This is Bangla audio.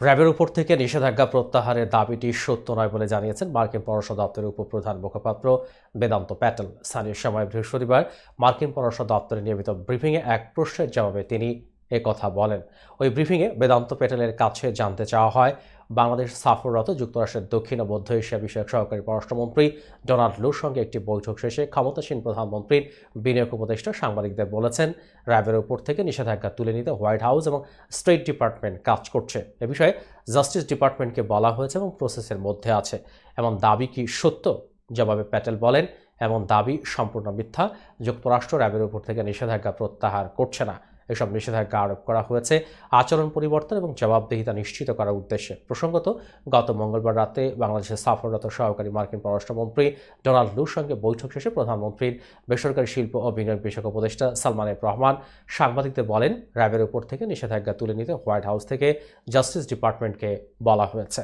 র্যাবের উপর থেকে নিষেধাজ্ঞা প্রত্যাহারের দাবিটি সত্য নয় বলে জানিয়েছেন মার্কিন পররাষ্ট্র দপ্তরের উপপ্রধান মুখপাত্র বেদান্ত প্যাটেল। স্থানীয় সময় বৃহস্পতিবার মার্কিন পররাষ্ট্র দপ্তরের নিয়মিত ব্রিফিংয়ে এক প্রশ্নের জবাবে তিনি কথা বলেন। ওই ব্রিফিংয়ে বেদান্ত প্যাটেলের কাছে জানতে চাওয়া হয় বাংলাদেশ সফররত যুক্তরাষ্ট্রের দক্ষিণ ও মধ্য এশিয়া বিষয়ক সহকারী পররাষ্ট্রমন্ত্রী ডোনাল্ড লুর সঙ্গে একটি বৈঠক শেষে ক্ষমতাসীন প্রধানমন্ত্রীর বিনিয়োগ উপদেষ্টা সাংবাদিকদের বলেছেন, র্যাবের উপর থেকে নিষেধাজ্ঞা তুলে নিতে হোয়াইট হাউস এবং স্টেট ডিপার্টমেন্ট কাজ করছে। এ বিষয়ে জাস্টিস ডিপার্টমেন্টকে বলা হয়েছে এবং প্রসেসের মধ্যে আছে। এমন দাবি কি সত্য? জবাবে প্যাটেল বলেন, এমন দাবি সম্পূর্ণ মিথ্যা। যুক্তরাষ্ট্র র্যাবের উপর থেকে নিষেধাজ্ঞা প্রত্যাহার করছে না। এসব নিষেধাজ্ঞা আরোপ করা হয়েছে। আচরণ পরিবর্তন এবং জবাবদিহিতা নিশ্চিত করার উদ্দেশ্যে। প্রসঙ্গত, গত মঙ্গলবার রাতে বাংলাদেশের সফররত সহকারী মার্কিন পররাষ্ট্রমন্ত্রী ডোনাল্ড লুর সঙ্গে বৈঠক শেষে প্রধানমন্ত্রীর বেসরকারি শিল্প ও বিনিয়োগ বিষয়ক উপদেষ্টা সালমান এফ রহমান সাংবাদিকদের বলেন, র্যাবের উপর থেকে নিষেধাজ্ঞা তুলে নিতে হোয়াইট হাউস থেকে জাস্টিস ডিপার্টমেন্টকে বলা হয়েছে।